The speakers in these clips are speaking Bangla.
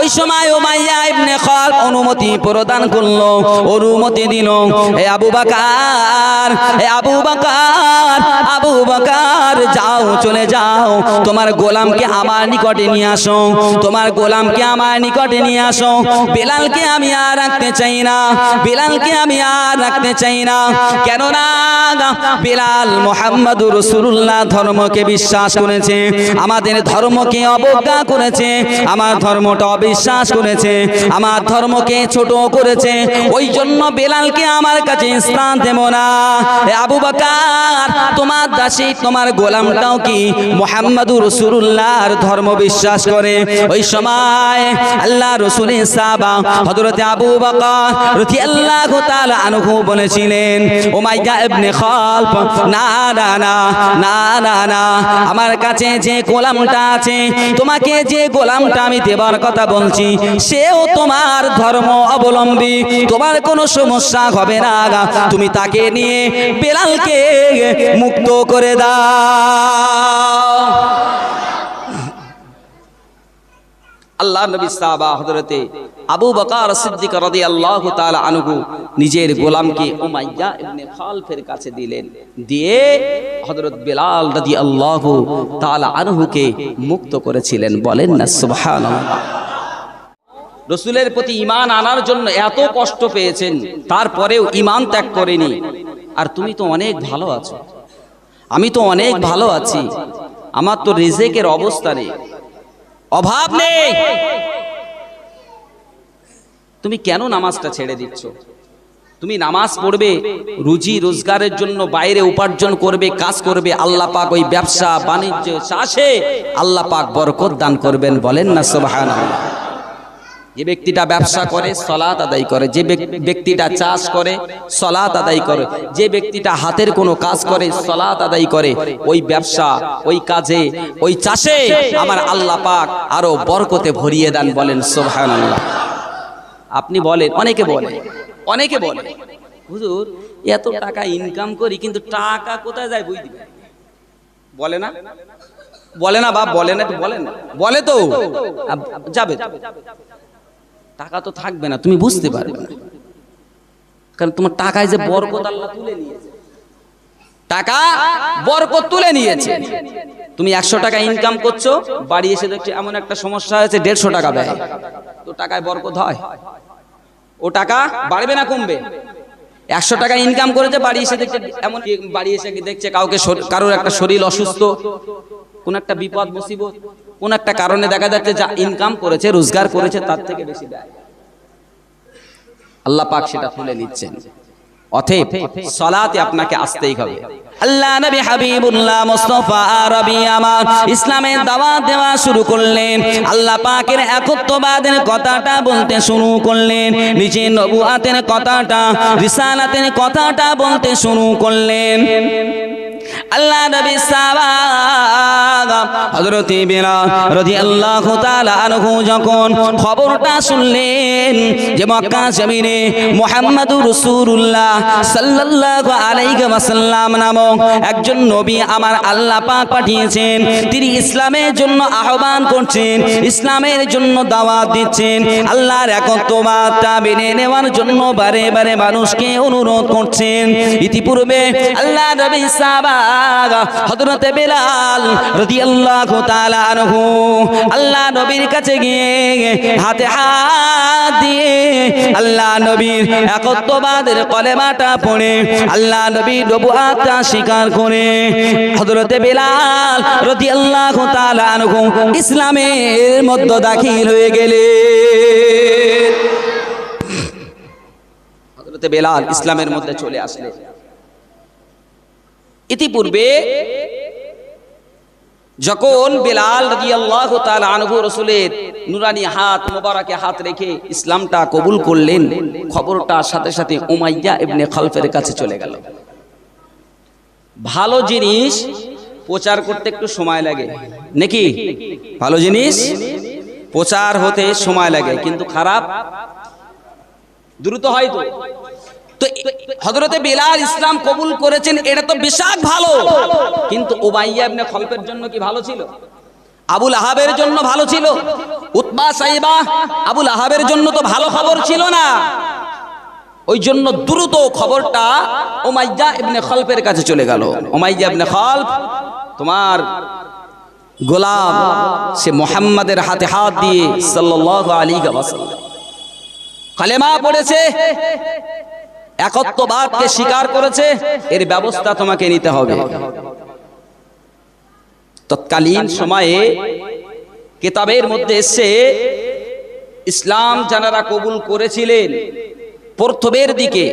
ওই সময় অনুমতি প্রদান করল, অনুমতি আবু বাকার আবু যাও, চলে যাও। তোমার গোলামকে আমার নিকটে নিয়ে আসো। তোমার গোলামকে আমার নিকটে নিয়ে আসো। বেলালকে আমি আর রাখতে চাই না। বেলালকে আমি আর রাখতে চাই না। কেননা বেলাল মোহাম্মদুর রসুল্লাহ ধর্মকে বিশ্বাস করেছে। আমাদের ধর্মকে করেছে, আমার ধর্মটা অবিশ্বাস করেছে, আমার ধর্মকে ছোট করেছে ওই জন্য বেলালকে আমার কাছে স্থান দেব না। আবু বাকার, তোমার দাসী, তোমার গোলামটাও কি মোহাম্মদুর রসুল্লাহর ধর্ম বিশ্বাস করে? ওই সময় আল্লাহ রসুলের সাবা হযরতে আবু বকর রাদিয়াল্লাহু তাআলা আনহু বলেছিলেন, ও মাইয়া ইবনে খালফ না না না না না না, আমার কাছে যে গোলামটা আছে তোমাকে যে গোলামটা আমি দেবার কথা বলছি, সেও তোমার ধর্ম অবলম্বী। তোমার কোনো সমস্যা হবে না তুমি তাকে নিয়ে বেলালকে মুক্ত করে দাও। আল্লাহ নবী সাহাবা হযরতে আবু বকর সিদ্দিক রাদিয়াল্লাহু তাআলা আনহু নিজের গোলামকে উমাইয়া ইবনে খালফের কাছে দিলেন। দিয়ে হযরত বিলাল রাদিয়াল্লাহু তাআলা আনহুকে মুক্ত করেছিলেন। বলেন না, সুবহানাল্লাহ। রসুলের প্রতি ইমান আনার জন্য এত কষ্ট পেয়েছেন, তারপরেও ইমান ত্যাগ করেনি। আর তুমি তো অনেক ভালো আছো। আমি তো অনেক ভালো আছি। আমার তো রিজেকের অবস্থা নেই। অভাব নেই। তুমি কেন নামাজটা ছেড়ে দিচ্ছ? তুমি নামাজ পড়বে, রুজি রোজগারের জন্য বাইরে উপার্জন করবে, কাজ করবে, আল্লাহ পাক ওই ব্যবসা, বাণিজ্য, চাষে আল্লাহ পাক বরকত দান করবেন বলেন না, সুবহানাল্লাহ। যে ব্যক্তিটা ব্যবসা করে সলাত আদায় করে। যে ব্যক- ব্যক্তিটা চাষ করে সলাত আদায় করে। যে ব্যক্তিটা হাতের কোনো কাজ করে সলাত আদায় করে। ওই ব্যবসা, ওই কাজে, ওই চাষে আমার আল্লাহ পাক আরও বরকতে ভরিয়ে দেন বলেন, সুবহানাল্লাহ। আপনি বলেন অনেকে বলে অনেকে বলে হুজুর এত টাকা ইনকাম করি কিন্তু টাকা কোথায় যায় বুঝ দিবে? বলে না? বলে না বাপ বলে না বলেন। না বলে তো। যাবে টাকা তো থাকবে না তুমি বুঝতে পারবে না। কারণ তোমার টাকায় যে বরকত আল্লাহ তুলে নিয়েছে। টাকা বরকত তুলে নিয়েছে। তুমি একশো টাকা ইনকাম করছ বাড়ি এসে দেখছি এমন একটা সমস্যা হয়েছে দেড়শো টাকা ব্যয়। তো টাকায় বরকত হয়। ও টাকা বাড়বে না কমবে। একশো টাকা ইনকাম করেছে বাড়ি এসে দেখছে এমন বাড়ি এসে দেখছে কাউকে কারোর একটা শরীর অসুস্থ। কোন একটা বিপদ মুসিবত কোন একটা কারণে দেখা যাচ্ছে যা ইনকাম করেছে রোজগার করেছে তার থেকে বেশি দেয় আল্লাহ পাক সেটা তুলে নিচ্ছেন। অতএব সলাতে আপনাকে আসতেই হবে। আল্লাহ নবী হাবিবুল্লাহ মুস্তাফা আরবি আমার ইসলামের দাওয়াত দেওয়া শুরু করলেন। আল্লাহ পাকের একত্ববাদের কথাটা বলতে শুরু করলেন। নিচে নবুয়াতের কথাটা, রিসালাতের কথাটা বলতে শুরু করলেন। আল্লাহ নবী সাহাবা হযরত বিলাল রাদিয়াল্লাহু তাআলা আনহু যখন খবরটা শুনলেন যে মক্কা জমিনে মুহাম্মাদুর রাসূলুল্লাহ সাল্লাল্লাহু আলাইহি ওয়াসাল্লাম নামক একজন নবী আমার আল্লাহ পাক পাঠিয়েছেন। তিনি ইসলামের জন্য আহ্বান করছেন, ইসলামের জন্য দাওয়াত দিচ্ছেন। আল্লাহর একত্ববাদটা মেনে নেওয়ার জন্য বারে বারে মানুষকে অনুরোধ করছেন। ইতিপূর্বে আল্লাহ নবী সাহাবা বেলাল আল্লাহ নবীর কাছে গিয়ে হাতে হাত দিয়ে আল্লাহ নবীর কলেমাটা পড়ে, আল্লাহ নবীর স্বীকার করে। বেলাল ইসলামের মধ্যে দাখিল হয়ে গেলেন হযরতে বেলাল ইসলামের মধ্যে চলে আসলেন ইতিপূর্বে যখন বেলাল রাদিয়াল্লাহু তাআলা আনহু রাসূলের নুরানি হাত মোবারকে হাত রেখে ইসলামটা কবুল করলেন, খবরটা সাথে সাথে উমাইয়া ইবনে খালফের কাছে চলে গেল। ভালো জিনিস প্রচার করতে একটু সময় লাগে, নাকি? ভালো জিনিস প্রচার হতে সময় লাগে, কিন্তু খারাপ দ্রুত হয় তো। তো হজরতে বেলাল ইসলাম কবুল করেছেন, এটা তো বিশাল ভালো। কিন্তু ওবাইয়া ইবনে খলফের জন্য কি ভালো ছিল? আবুল আহাবের জন্য ভালো ছিল? উতবা সাইবা, আবুল আহাবের জন্য তো ভালো খবর ছিল না। ওই জন্য দ্রুত খবরটা ওমাইয়া ইবনে খলফের কাছে চলে গেল। ওমাইয়া ইবনে খলফ, তোমার গোলাম, সে মোহাম্মদের হাতে হাত দিয়ে সাল্লাল্লাহু আলাইহি ওয়াসাল্লাম। কালেমা পড়েছে একত্ববাদকে স্বীকার করেছে, এর ব্যবস্থা তোমাকে নিতে হবে। তৎকালীন সময়ে কিতাবের মধ্যে এসে ইসলাম যারা কবুল করেছিলেন প্রথমের দিকে।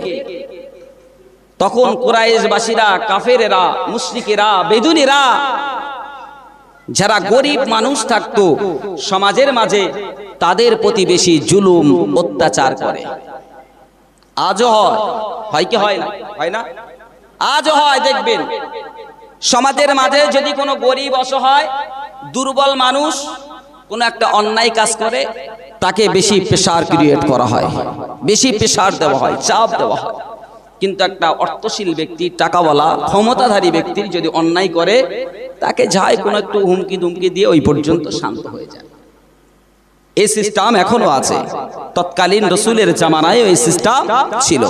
তখন কুরাইশবাসীরা, কাফেরেরা, মুশরিকেরা বেদুনেরা যারা গরিব মানুষ থাকতো, সমাজের মাঝে তাদের প্রতি বেশি জুলুম, অত্যাচার করে। আজও হয়। হয় কি হয় না? হয় না? আজও হয়, দেখবেন। সমাজের মাঝে যদি কোনো গরিব অসহায়, দুর্বল মানুষ কোনো একটা অন্যায় কাজ করে, তাকে বেশি প্রেশার ক্রিয়েট করা হয়। বেশি প্রেশার দেওয়া হয়, চাপ দেওয়া হয়। কিন্তু একটা অর্থশীল ব্যক্তি, টাকাওয়ালা, ক্ষমতাধারী ব্যক্তির যদি অন্যায় করে, তাকে যায় কোনো একটু হুমকি দুমকি দিয়ে ওই পর্যন্ত শান্ত হয়ে যায়। এই সিস্টেম এখনও আছে। তৎকালীন রসুলের জামানায় এই সিস্টেম ছিল।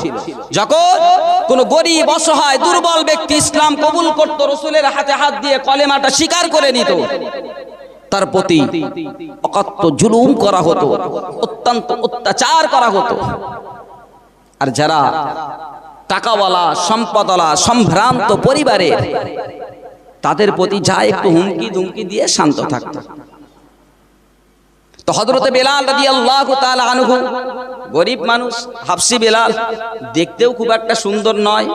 যখন কোন গরিব, অসহায়, দুর্বল ব্যক্তি ইসলাম কবুল করত, রসুলের হাতে হাত দিয়ে কলেমাটা স্বীকার করে নিত। তার প্রতি অকাত্য জুলুম করা হতো, অত্যন্ত অত্যাচার করা হতো। আর যারা টাকাওয়ালা, সম্পদওয়ালা, সম্ভ্রান্ত পরিবারের, তাদের প্রতি যা একটু হুমকি দুমকি দিয়ে শান্ত থাকতো। তো হজরতে বেলাল রাজি আল্লাহ আনহু, গরিব মানুষ, হাফসি বেলাল, দেখতেও খুব একটা সুন্দর নয়।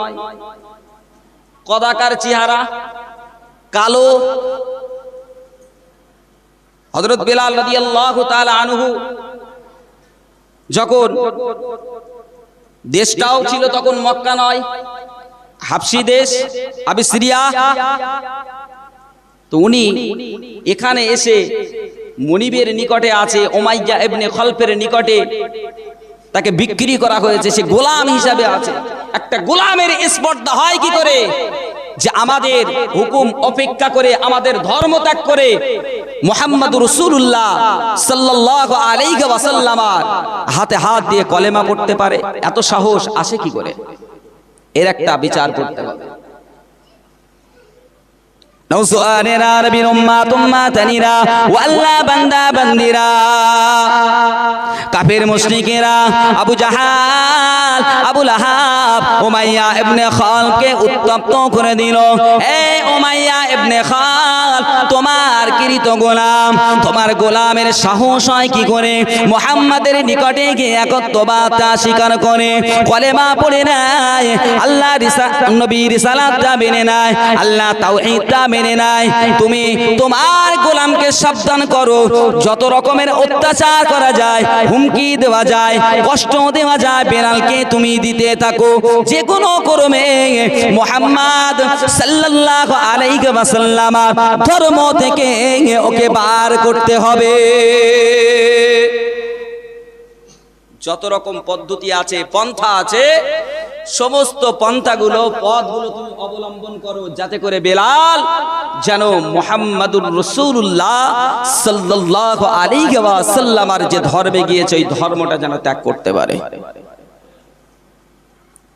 কদাকার চেহারা, কালো। হজরত বেলাল রাজি আল্লাহ আনহু যখন দেশটাও ছিল তখন মক্কা নয়, হাফসি দেশ আবি সিরিয়া তো উনি এখানে এসে মনিবের নিকটে আছে ওমাইয়া এবনে খলফের নিকটে তাকে বিক্রি করা হয়েছে, সে গোলাম হিসাবে আছে। একটা গোলামের স্পর্ধা হয় কি করে? যে আমাদের হুকুম অপেক্ষা করে, আমাদের ধর্ম ত্যাগ করে মোহাম্মদ রসুল্লাহ সাল্লাহ আলাইহি ওয়াসাল্লামার হাতে হাত দিয়ে কলেমা পড়তে পারে। এত সাহস আসে কি করে? এর একটা বিচার করতে হবে। নৌসুয়ানেরা নবীর উম্মাত উম্মাতানিরা ওয়াল্লা বান্দা বান্দিরা কাফের মুশরিকেরা Abu Jahl Abu Lahab Umayyah ibn খালকে উত্তপ্ত করে দিল এ উমাইয়া ইবনে খাল তোমার কিরিত গোলাম। তোমার গোলামের সাহস হয় কি করে? মুহাম্মাদের নিকটে গিয়ে স্বীকার করে। পড়ে আল্লাহ রিসা, নবী মেনে আল্লাহ মেনে তুমি তোমার গোলামকে সাবধান করো। যত রকমের অত্যাচার করা যায়, হুমকি দেওয়া যায়, কষ্ট দেওয়া যায়, বেলালকে তুমি দিতে থাকো। যে কোনো করমে মোহাম্মদ ধর্ম থেকে ওকে বার করতে হবে। যত রকম পদ্ধতি আছে, পন্থা আছে, সমস্ত পন্থাগুলো পথগুলো তুমি অবলম্বন করো যাতে করে বেলাল যেন মোহাম্মদুর রসুল্লাহ সাল্লাহ আলী সাল্লামার যে ধর্মে গিয়েছে, ওই ধর্মটা যেন ত্যাগ করতে পারে।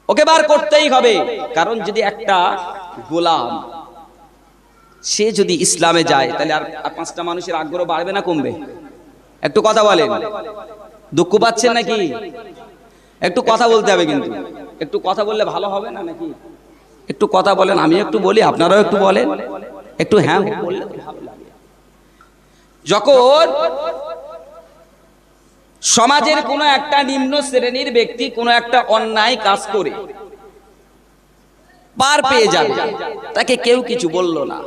ওকে বার করতেই হবে। কারণ যদি একটা গোলাম সে যদি ইসলামে যায়, তাহলে আর পাঁচটা মানুষের আগ্রহ বাড়বে না কমবে? একটু কথা বলেন। দুঃখ পাচ্ছেন নাকি? একটু কথা বলতে হবে কিন্তু। একটু কথা বললে ভালো হবে না নাকি? একটু কথা বলেন, আমি একটু বলি, আপনারাও একটু বলেন। একটু হ্যাঁ লাগে। যখন সমাজের কোনো একটা নিম্ন শ্রেণির ব্যক্তি কোনো একটা অন্যায় কাজ করে, পার পেয়ে যাবে, তাকে কেউ কিছু বলল না।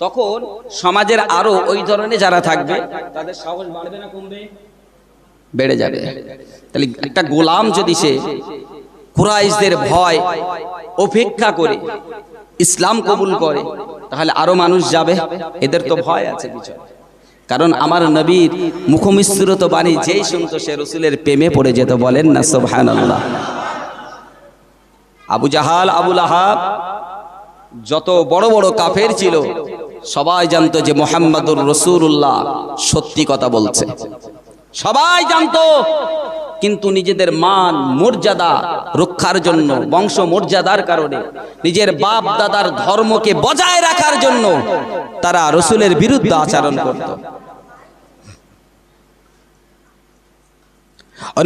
তখন সমাজের আরও ওই ধরনের যারা থাকবে তাদের সাহস বাড়বে না কমবে? বেড়ে যাবে। তাহলে একটা গোলাম যদি সে কুরাইশদের ভয় উপেক্ষা করে ইসলাম কবুল করে তাহলে আরও মানুষ যাবে। এদের তো ভয় আছে পিছনে। কারণ আমার নবীর মুখমিশ্রিত বাণী যেই শুনতো সে রসুলের প্রেমে পড়ে যেত বলেন না সোহান আল্লাহ আবু জাহাল আবুল আহাব যত বড় বড় কাফের ছিল সবাই জানতো যে মোহাম্মদুর রসুল্লাহ সত্যি কথা বলছে। সবাই জানতো, কিন্তু নিজেদের মান, মর্যাদা রক্ষার জন্য, বংশ মর্যাদার কারণে, নিজের বাপ দাদার ধর্মকে বজায় রাখার জন্য তারা রসুলের বিরুদ্ধে আচরণ করত।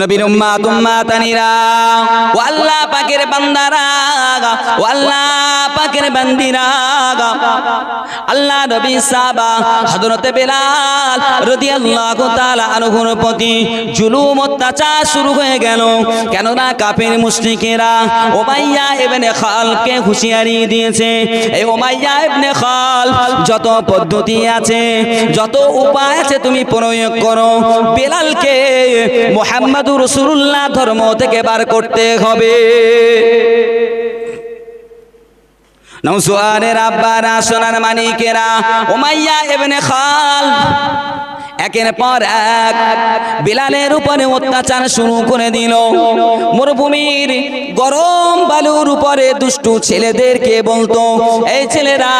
নবীর উম্মাত উম্মাতানিরা ও আল্লাহ পাকের বান্দারা ও আল্লাহ পাকের বান্দিরা আল্লাহ নবী সাহাবা হযরত বেলাল রাদিয়াল্লাহু তাআলা আনহুর প্রতি জুলুম অত্যাচার শুরু হয়ে গেল। কেননা কাফের মুশরিকেরা উমাইয়া ইবনে খালকে হুঁশিয়ারি দিয়েছে। এই উমাইয়া ইবনে খাল যত পদ্ধতি আছে যত উপায় আছে তুমি প্রয়োগ করো। বেলালকে মোহাম্মদুর রসুল্লাহ ধর্ম থেকে বার করতে হবে। নৌসুয়ারের আব্বারা সোনার মানিকেরা ওমাইয়া এবেনে খাল একের পর এক বিলালের উপরে অত্যাচার শুরু করে দিল। মরুভূমির গরম বালুর উপরে দুষ্টু ছেলেদেরকে বলতো, এই ছেলেরা,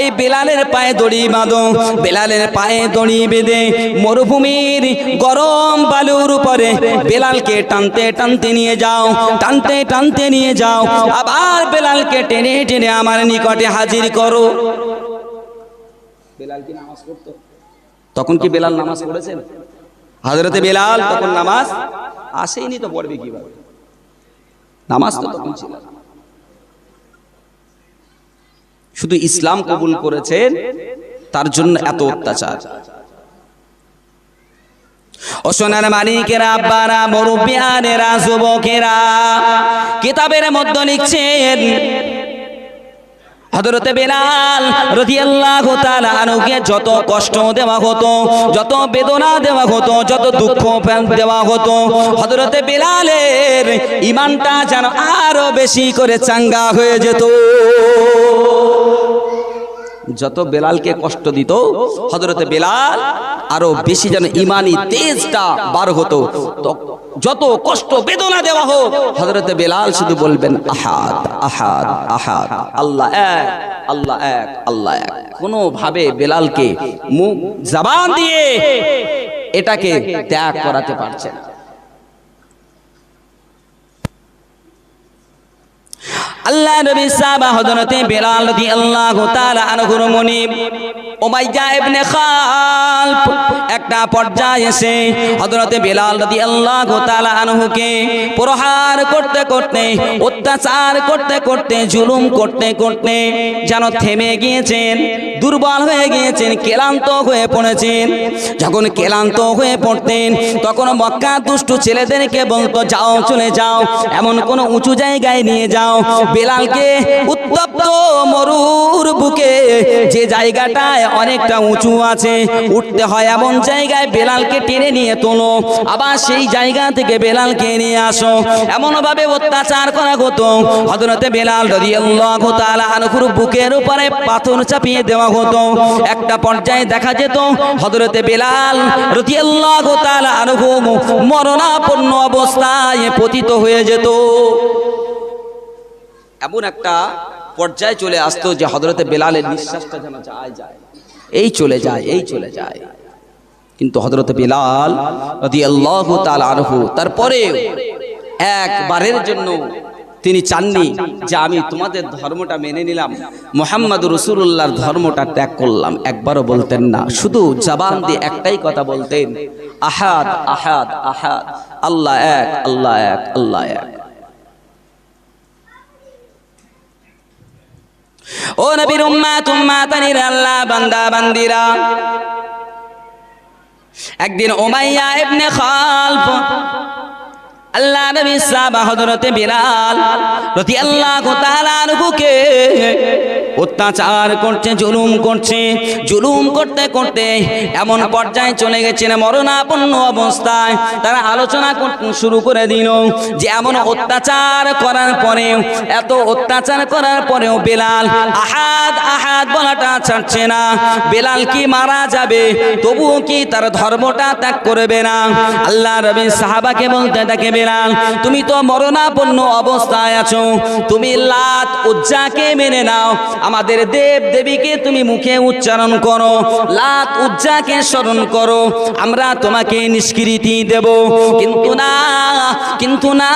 এই বিলালের পায়ে দড়ি বাঁধো। বিলালের পায়ে দড়ি বেঁধে মরুভূমির গরম বালুর উপরে বেলালকে টানতে টানতে নিয়ে যাও, টানতে টানতে নিয়ে যাও। আবার বেলালকে টেনে টেনে আমার নিকটে হাজির করো। বেলাল কি নামাজ পড়তো? তখন কি বেলাল নামাজ পড়েছেন? হাজরতে বেলাল তখন নামাজ আসেইনি তো পড়বে কীভাবে? নামাজ তো তখন ছিল শুধু ইসলাম কবুল করেছেন, তার জন্য এত অত্যাচার। ও মালিকেরা, আব্বারা, মুরব্বিয়ানেরা, যুবকেরা, কিতাবের মধ্যে লিখছেন হযরতে বেলাল রাদিয়াল্লাহু তাআলা আনুকে যত কষ্ট দেওয়া হতো, যত বেদনা দেওয়া হতো, যত দুঃখ দেওয়া হতো হজরতে বেলালের ইমানটা যেন আরও বেশি করে চাঙ্গা হয়ে যেত। যত বেলালকে কষ্ট দিত, হযরতে বেলাল আরও বেশি যেন ইমানি তেজটা বার হতো। যত কষ্ট বেদনা দেওয়া হোক, হযরতে বেলাল শুধু বলবেন, আহাদ আহাদ আহাদ, আল্লাহ এক আল্লাহ এক আল্লাহ এক। কোনো ভাবে বেলালকে মুখ, জবান দিয়ে এটাকে ত্যাগ করাতে পারছে না। আল্লাহ নবী সাহাবা হযরতে বেলাল রাদিয়াল্লাহু তাআলা আনহুর মুনিব উমাইয়া ইবনে খালফ একটা পর্যায়ে এসে হযরতে বেলাল রাদিয়াল্লাহু তাআলা আনহুকে প্রহার করতে করতে, অত্যাচার করতে করতে, জুলুম করতে করতে যেন থেমে গিয়েছেন, দুর্বল হয়ে গিয়েছেন, ক্লান্ত হয়ে পড়েছেন। যখন ক্লান্ত হয়ে পড়তেন, তখন মক্কা দুষ্টু ছেলেদেরকে বলতো, যাও, চলে যাও, এমন কোন উঁচু জায়গায় নিয়ে যাও। বেলালকে উত্তপ্ত মরুর বুকে, যে জায়গাটায় অনেকটা উঁচু আছে, উঠতে হয় এমন জায়গায় বেলালকে টেনে নিয়ে তোলো। আবার সেই জায়গা থেকে বেলালকে নিয়ে আসো। এমনভাবে অত্যাচার করা হতো। হযরতে বেলাল রাদিয়াল্লাহু তাআলা আনহুর বুকের উপরে পাথর চাপিয়ে দেওয়া হতো। একটা পর্যায়ে দেখা যেত, হযরতে বেলাল রাদিয়াল্লাহু তাআলা আনহু মরণাপন্ন অবস্থায় পতিত হয়ে যেত। এমন একটা পর্যায়ে চলে আসতো যে হযরতে বেলালের নিঃশ্বাসটা যেন যায় যায়। এই চলে যায়, এই চলে যায়। কিন্তু হযরতে বেলাল রাদিয়াল্লাহু আনহু তারপরে একবারের জন্য তিনি চাননি যে আমি তোমাদের ধর্মটা মেনে নিলাম মোহাম্মদ রসুল্লাহর ধর্মটা ত্যাগ করলাম। একবারও বলতেন না, শুধু জবান দিয়ে একটাই কথা বলতেন, আহাদ আহাদ আহাদ, আল্লাহ এক আল্লাহ এক আল্লাহ এক। ও নবীর উম্মা তুম্মা তানির আল্লাহ, বান্দা, বান্দিরা। একদিন ওমাইয়া ইবনে খালফ, আল্লাহ নবী সাহাবা হযরতে বিলাল রাদিয়াল্লাহু তাআলা আনহুকে অত্যাচার করছে, জুলুম করছে, জুলুম করতে করতে এমন পর্যায়ে চলে গেছেন মরণাপন্ন অবস্থায়। তারা আলোচনা শুরু করে দিল যে এমন অত্যাচার করার পরেও, এত অত্যাচার করার পরেও বেলাল আহাদ আহাদ বলাটা ছাড়ছে না। বেলাল কি মারা যাবে, তবুও কি তার ধর্মটা ত্যাগ করবে না? আল্লাহ রবি সাহাবাকে বলতে থাকে, বেলাল, তুমি তো মরণাপন্ন অবস্থায় আছো, তুমি লাত উজ্জাকে মেনে নাও, আমার আমাদের দেব দেবীকে তুমি মুখে উচ্চারণ করো, লাত উজ্জাকে স্মরণ করো, আমরা তোমাকে নিষ্কৃতি দেব। কিন্তু না কিন্তু না,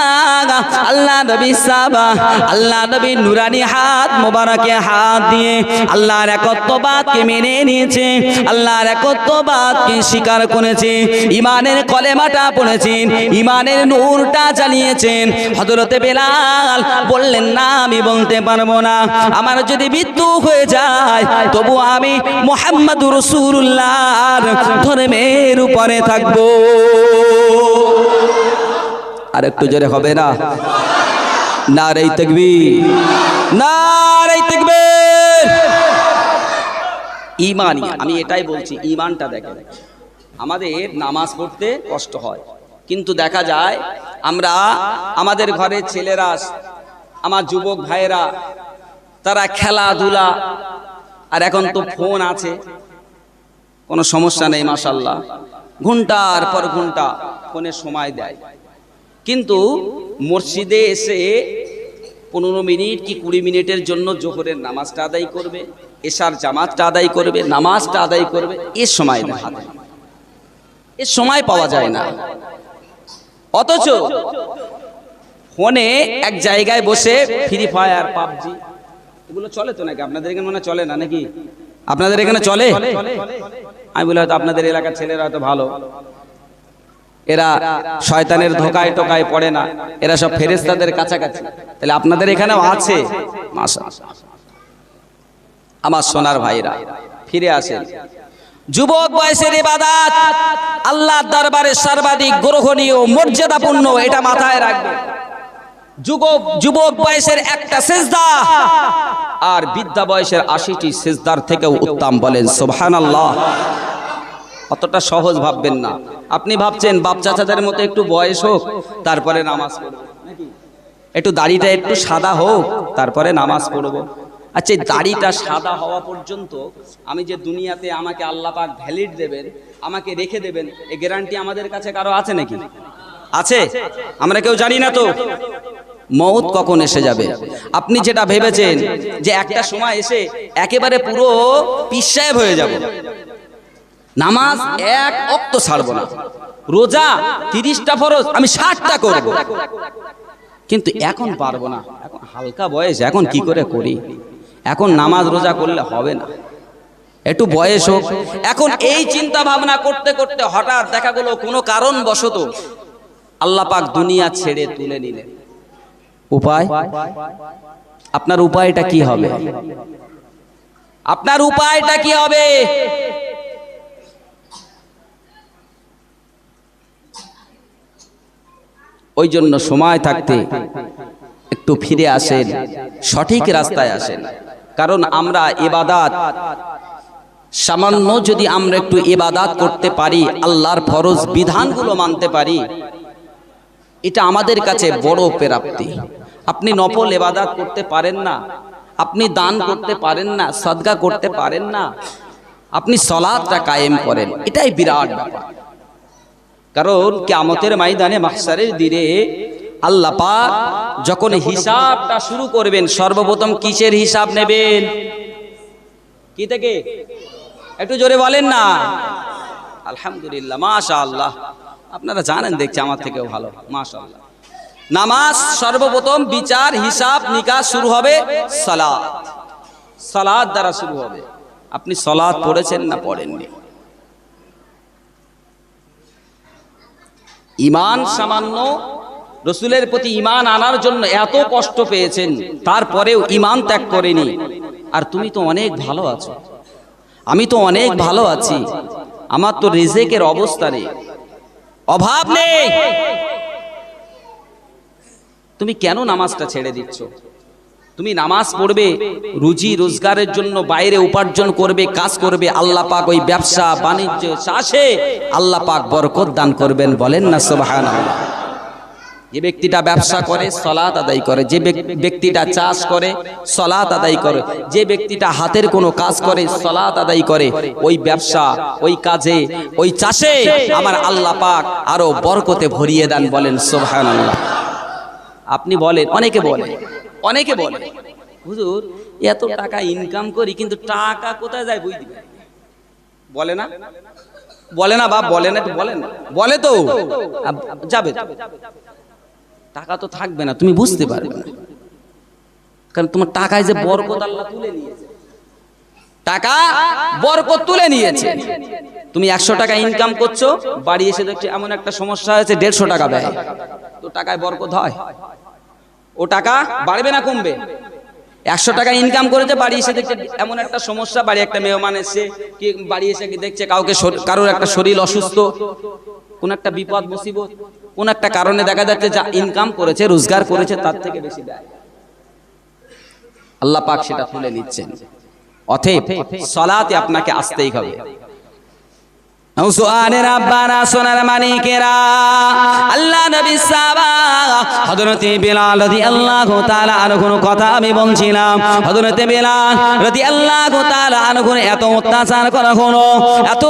আল্লাহ নবী সাবা, আল্লাহ নবী নুরানি হাত মোবারকে হাত দিয়ে আল্লাহর একত্ববাদকে মেনে নিয়েছে, আল্লাহর একত্ববাদকে স্বীকার করেছে ইমানের কলেমাটা পড়েছেন ইমানের নূরটা চালিয়েছেন হজরতে বেলাল বললেন, না, আমি বলতে পারব না। আমার যদি মৃত্যু হয়ে যায়, তবু আমি মোহাম্মদ রসুল্লাহর ধর্মের উপরে থাকব। আর একটু জোরে হবে না? না রে তকবি না রে তকবি ইমানই, আমি এটাই বলছি, ইমানটা দেখে আমাদের নামাজ পড়তে কষ্ট হয়, কিন্তু দেখা যায়, আমরা আমাদের ঘরের ছেলেরা, আমার যুবক ভাইয়েরা তারা খেলাধুলা। আর এখন তো ফোন আছে। কোনো সমস্যা নেই মাসাল্লাহ ঘণ্টার পর ঘণ্টা ফোনে সময় দেয়। কিন্তু মসজিদে এসে পনেরো মিনিট কি কুড়ি মিনিটের জন্য জোহরের নামাজটা আদায় করবে, এশার জামাতটা আদায় করবে, নামাজটা আদায় করবে, এ সময় না এ সময় পাওয়া যায় না। অথচ ফোনে এক জায়গায় বসে ফ্রি ফায়ার পাবজি এগুলো চলে তো নাকি? আপনাদের এখানে মনে চলে না নাকি? আপনাদের এখানে চলে? আমি বলি হয়তো আপনাদের এলাকার ছেলেরা হয়তো ভালো। এরা শয়তানের ধোকায় টোকায় পড়ে না। এরা সব ফেরেস্তাদের কাছাকাছি। তাহলে আপনাদের এখানেও আছে? আমার সোনার ভাইরা, ফিরে আসেন। যুবক বয়সের ইবাদাত, আল্লাহর দরবারে সর্বাধিক গ্রহণীয়, মর্যাদাপূর্ণ, এটা মাথায় রাখবে যুবক যুবক বয়সের একটা সেজদা। আর বিদ্যা বয়সের আশিটি সেজদার থেকেও উত্তম বলেন, সুবহানাল্লাহ। অতটা সহজ ভাববেন না। আপনি ভাবছেন, বাপ চাচাদের মতো একটু বয়স হোক, তারপরে নামাজ পড়ব? একটু দাড়িটা একটু সাদা হোক, তারপরে নামাজ পড়ব। আচ্ছা এই দাড়িটা সাদা হওয়া পর্যন্ত আমি যে দুনিয়াতে আমাকে আল্লাহ পাক ভ্যালিড দেবেন, আমাকে রেখে দেবেন এই গ্যারান্টি আমাদের কাছে কারও আছে নাকি? আছে? আমরা কেউ জানি না তো। মৌত কখন এসে যাবে? আপনি যেটা ভেবেছেন যে একটা সময় এসে একেবারে পুরো পিসায় হয়ে যাব। নামাজ এক অক্ত ছাড়বো না। রোজা তিরিশটা ফরজ আমি ষাটটা করব। কিন্তু এখন পারব না। এখন হালকা বয়স এখন কি করে করি? এখন নামাজ রোজা করলে হবে না। একটু বয়স হোক। এখন এই চিন্তা ভাবনা করতে করতে হঠাৎ দেখা গেলো কোনো কারণ বশত আল্লাহ পাক দুনিয়া ছেড়ে তুলে নিলেন। উপায়? আপনার উপায়টা কি হবে? আপনার উপায়টা কি হবে? ওই জন্য সময় থাকতে একটু ফিরে আসেন, সঠিক রাস্তায় আসেন। কারণ আমরা এবাদাত সামান্য যদি আমরা একটু এবাদাত করতে পারি, আল্লাহর ফরজ বিধানগুলো মানতে পারি এটা আমাদের কাছে বড় প্রাপ্তি। আপনি নফল এবাদাত করতে পারেন না, আপনি দান করতে পারেন না সদগা করতে পারেন না, আপনি সলাদটা কায়েম করেন। এটাই বিরাট ব্যাপার। কারণ কেমতের ময়দানে মাহসারের দিনে আল্লাহ পাক যখন হিসাবটা শুরু করবেন, সর্বপ্রথম কিসের হিসাব নেবেন? কি থেকে? একটু জোরে বলেন না। আলহামদুলিল্লাহ মাশা আল্লাহ আপনারা জানেন দেখছি, আমার থেকেও ভালো। মাশা আল্লাহ নামাজ সর্বপ্রথম বিচার, হিসাব, নিকাশ শুরু হবে সালাদ সালাদ দ্বারা শুরু হবে। আপনি সলাদ পড়েছেন না পড়েননি? ইমান সামান্য, রসুলের প্রতি ইমান আনার জন্য এত কষ্ট পেয়েছেন, তারপরেও ইমান ত্যাগ করেনি। আর তুমি তো অনেক ভালো আছো। আমি তো অনেক ভালো আছি। আমার তো রিজেকের অবস্থা নেই। অভাব নেই। তুমি কেন নামাজটা ছেড়ে দিচ্ছ? তুমি নামাজ পড়বে রুজি রোজগারের জন্য বাইরে উপার্জন করবে কাজ করবে আল্লাহ পাক ওই ব্যবসা বাণিজ্য চাষে আল্লাহ পাক বরকত দান করবেন বলেন না সোবাহান যে ব্যক্তিটা ব্যবসা করে সলাত আদায় করে। যে ব্যক্তিটা চাষ করে সলাত আদায় করে। যে ব্যক্তিটা হাতের কোনো কাজ করে সলাত আদায় করে। ওই ব্যবসা, ওই কাজে, ওই চাষে আমার আল্লাহ পাক আরও বরকতে ভরিয়ে দেন বলেন সোবাহান আপনি বলেন, অনেকে বলে অনেকে বলে হুজুর, এত টাকা ইনকাম করি, কিন্তু টাকা কোথায় যায় বুঝতে পারি বলে না? বলে না বাপ, বলে না বলেন বলে তো। যাবে। টাকা তো থাকবে না, তুমি বুঝতে পারবে না। কারণ তোমার টাকায় যে বরকত আল্লাহ তুলে নিয়েছে। টাকা বরকত তুলে নিয়েছে। তুমি একশো টাকা ইনকাম করছ, বাড়ি এসে দেখছ এমন একটা সমস্যা হয়েছে, দেড়শো টাকা ব্যয়। তো টাকায় বরকত হয়। ও টাকা বাড়বে না কমবে। একশো টাকা ইনকাম করেছে, বাড়ি এসে দেখছে এমন একটা সমস্যা, বাড়ি একটা মেহমান এসে কি বাড়ি এসে দেখছে কাউকে কারোর একটা শরীর অসুস্থ। কোন একটা বিপদ, মুসিবত। কোন একটা কারণে দেখা যাচ্ছে যা ইনকাম করেছে, রোজগার করেছে, তার থেকে বেশি দেয়। আল্লাহ পাক সেটা তুলে নিচ্ছেন। অতএব সলাতে আপনাকে আসতেই হবে। আব্বারা সোনার মানিকেরা। আল্লাহ নবী সাবা রাদিয়াল্লাহু তাআলা আনহুর কথা আমি বলছিলাম। তাআলা আনহুর এত অত্যাচার করা এত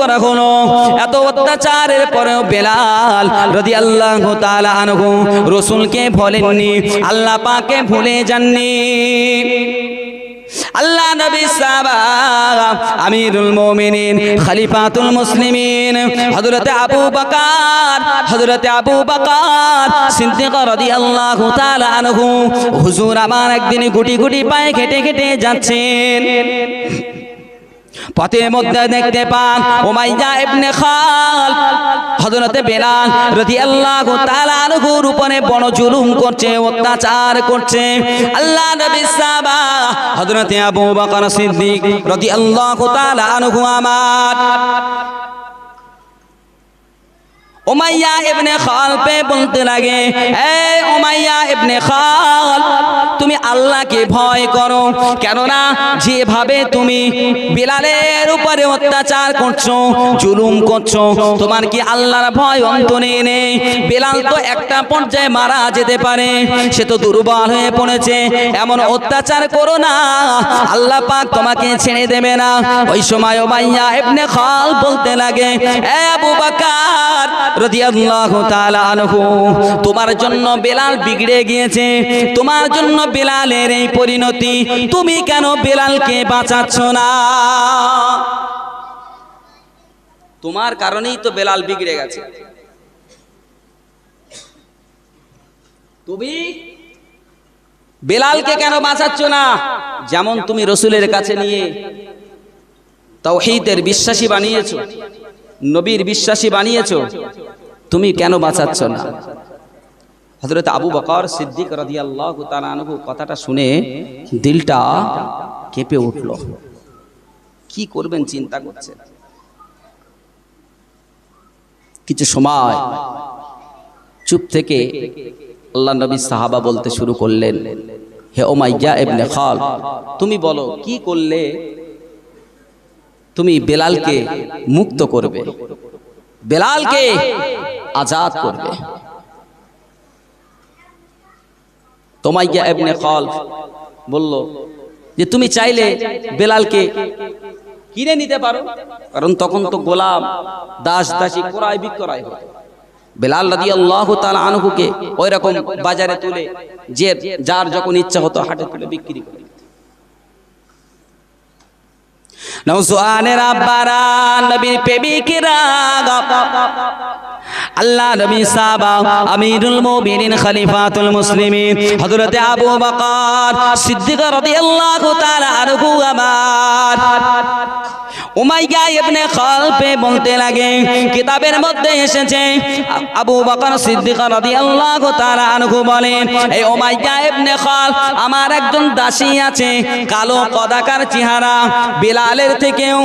করা এত অত্যাচারের পরেও তাআলা আনহু রাসূলকে ভুলেননি, আল্লাহ পাকে ভুলে যাননি। আল্লাহ নবী সাহাবা, আমিরুল মুমিনিন, খলিফাতুল মুসলিমিন, হযরতে আবু বকর, হযরতে আবু বকর সিদ্দিক রাদিয়াল্লাহু তাআলা আনহু, হুজুর আমার একদিন গুটি গুটি পায়ে কেটে কেটে যাচ্ছেন। পথের মধ্যে দেখতে পান ওমাইয়া ইবনে খাল, হযরতে বেলাল রাদিয়াল্লাহু তাআলা আনহুর উপরে বড় জুলুম করছে, অত্যাচার করছে। আল্লাহ নবী সাহাবা হযরতে আবু বকর সিদ্দিক রাদিয়াল্লাহু তাআলা আনহু আমার ওমাইয়া ইবনে খাল পে বলতে লাগে, এ উমাইয়া ইবনে খাল, তুমি আল্লাহকে ভয় করো, কেননা যেভাবে তুমি বিলালের উপরে অত্যাচার করছ, জুলুম করছ, তোমার কি আল্লাহর ভয় অন্তরে নেই? বিলাল তো একটা পর্যায়ে মারা যেতে পারে, সে তো দুর্বল হয়ে পড়েছে, এমন অত্যাচার করো না, আল্লাহ পাক তোমাকে ছেড়ে দেবে না। ওই সময় ওমাইয়া ইবনে খাল বলতে লাগে, এ আবু বকর তোমার জন্য বেলাল বিগড়ে গিয়েছে। তোমার জন্য বেলালের এই পরিণতি, তুমি কেন বেলালকে বাঁচাচ্ছ না? তোমার কারণেই তো বেলাল বিগড়ে গেছে। তুমি বেলালকে কেন বাঁচাচ্ছ না? যেমন তুমি রসুলের কাছে নিয়ে তাওহীদের বিশ্বাসী বানিয়েছো। নবীর বিশ্বাসী বানিয়েছ, তুমি কেন বাঁচাচ্ছ না? হযরত আবু বকর সিদ্দিক আনহু কথাটা শুনে দিলটা কেঁপে উঠল। কি করবেন চিন্তা করছেন? কিছু সময় চুপ থেকে আল্লাহ নবী সাহাবা বলতে শুরু করলেন, হে ওমাইয়া ইবনে খাল, তুমি বলো, কি করলে তুমি বেলালকে মুক্ত করবে। বেলালকে আজাদ করবে। তোমাইয়া এবনে খল বলল, যে তুমি চাইলে বেলালকে কিনে নিতে পারো, কারণ তখন তো গোলাম দাস দাসী ক্রয় বিক্রয় হতো। বেলাল রাদি আল্লাহ আনহুকে ওই রকম বাজারে তুলে, যে যার যখন ইচ্ছা হতো হাটে তুলে বিক্রি করে দিত। নৌসুয়ানের আব্বারা নবীর প্রেমিকেরা আল্লাহ নবী সাহাবা, আমিরুল মুমিনিন, খলিফাতুল মুসলিমিন, হযরত আবু বকর সিদ্দিক রাদিয়াল্লাহু তাআলা আনহু আমার। উমাইয়া ইবনে বলতে লাগে, কিতাবের মধ্যে আবু আমার দাসী আছে, কালো কদাকার চেহারা থেকেও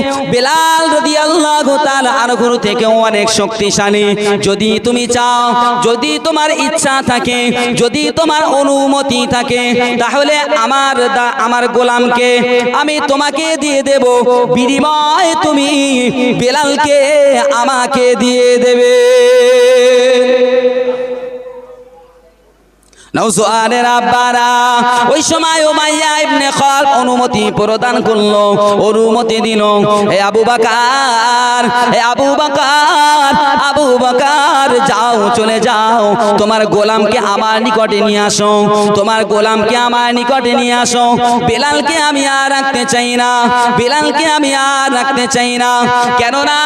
থেকেও অনেক শক্তিশালী। যদি তুমি চাও, যদি তোমার ইচ্ছা থাকে, যদি তোমার অনুমতি থাকে, তাহলে আমার আমার গোলামকে আমি তোমাকে দিয়ে দেব, বিনিময় তুমি বেলালকে আমাকে দিয়ে নৌসুয়ানের আব্বারা ওই সময় উমাইয়া ইবনে খাল অনুমতি প্রদান করল, অনুমতি দিল। হে আবু বাকার হে আবু বাকার, আবু বকার, যাও, চলে যাও। তোমার গোলামকে আমার নিকটে নিয়ে আসো। তোমার গোলামকে আমার নিকটে নিয়ে আসো। বেলালকে আমি আর রাখতে চাই না। বেলালকে আমি আর রাখতে চাই না। কেননা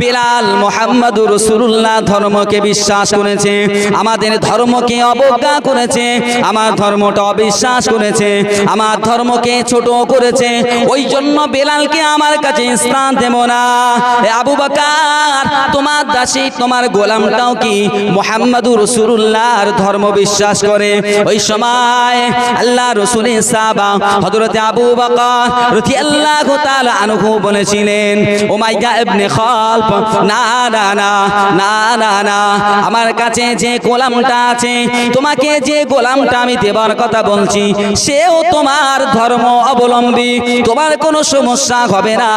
বেলাল মোহাম্মদ রসুল্লাহ ধর্মকে বিশ্বাস করেছে। আমাদের ধর্মকে অবজ্ঞা করেছে, আমার ধর্মটা অবিশ্বাস করেছে, আমার ধর্মকে ছোট করেছে ওই জন্য বেলালকে আমার কাছে স্থান দেব না। আবু বাকার, তোমার দাসী, তোমার গোলামটাও কি মোহাম্মদ রসুল্লাহর ধর্ম বিশ্বাস করে? ওই সময় আল্লাহ রসুলের সাবা হযরতে আবু বকর রাদিয়াল্লাহু তাআলা আনহু বলেছিলেন উমাইয়া ইবনে খালফ না না না না না না, আমার কাছে যে গোলামটা আছে, তোমাকে যে গোলামটা আমি দেবার কথা বলছি, সেও তোমার ধর্ম অবলম্বী। তোমার কোনো সমস্যা হবে না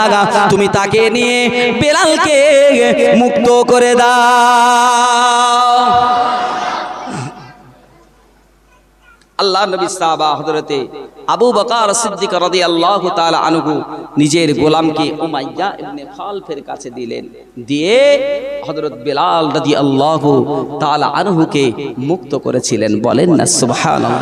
তুমি তাকে নিয়ে বেলালকে মুক্ত করে দাও। আল্লাহ নবী সাহাবা হযরতে আবু বকর সিদ্দিক রাদিয়াল্লাহু তাআলা আনহু নিজের গোলামকে উমাইয়া ইবনে খালফের কাছে দিলেন। দিয়ে হযরত বেলাল রাদিয়াল্লাহু তাআলা আনহুকে মুক্ত করেছিলেন। বলেন না, সুবহানাল্লাহ।